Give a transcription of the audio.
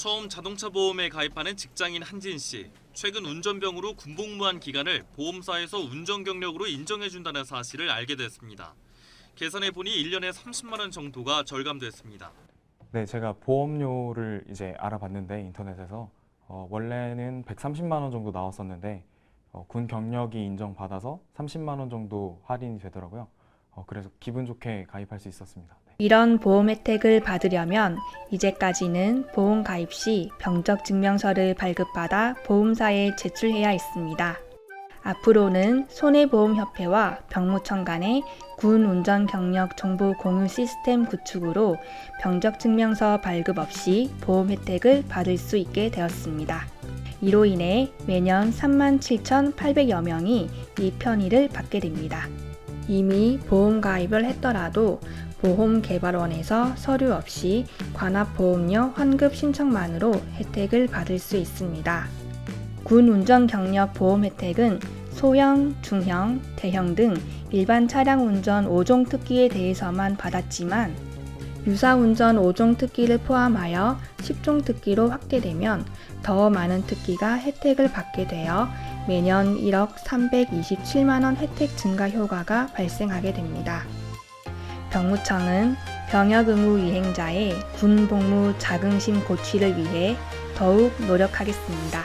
처음 자동차 보험에 가입하는 직장인 한진 씨. 최근 운전병으로 군복무한 기간을 보험사에서 운전 경력으로 인정해준다는 사실을 알게 됐습니다. 계산해 보니 1년에 30만 원 정도가 절감됐습니다. 네, 제가 보험료를 이제 알아봤는데 인터넷에서 어, 원래는 130만 원 정도 나왔었는데 어, 군 경력이 인정받아서 30만 원 정도 할인이 되더라고요. 어, 그래서 기분 좋게 가입할 수 있었습니다. 네. 이런 보험 혜택을 받으려면 이제까지는 보험 가입 시 병적 증명서를 발급받아 보험사에 제출해야 했습니다. 앞으로는 손해보험협회와 병무청 간의 군 운전 경력 정보 공유 시스템 구축으로 병적 증명서 발급 없이 보험 혜택을 받을 수 있게 되었습니다. 이로 인해 매년 37,800여 명이 이 편의를 받게 됩니다. 이미 보험 가입을 했더라도 보험개발원에서 서류 없이 관합보험료 환급 신청만으로 혜택을 받을 수 있습니다. 군 운전 경력 보험 혜택은 소형, 중형, 대형 등 일반 차량 운전 5종 특기에 대해서만 받았지만 유사 운전 5종 특기를 포함하여 10종 특기로 확대되면 더 많은 특기가 혜택을 받게 되어 매년 1억 327만원 혜택 증가 효과가 발생하게 됩니다. 병무청은 병역 의무 이행자의 군 복무 자긍심 고취를 위해 더욱 노력하겠습니다.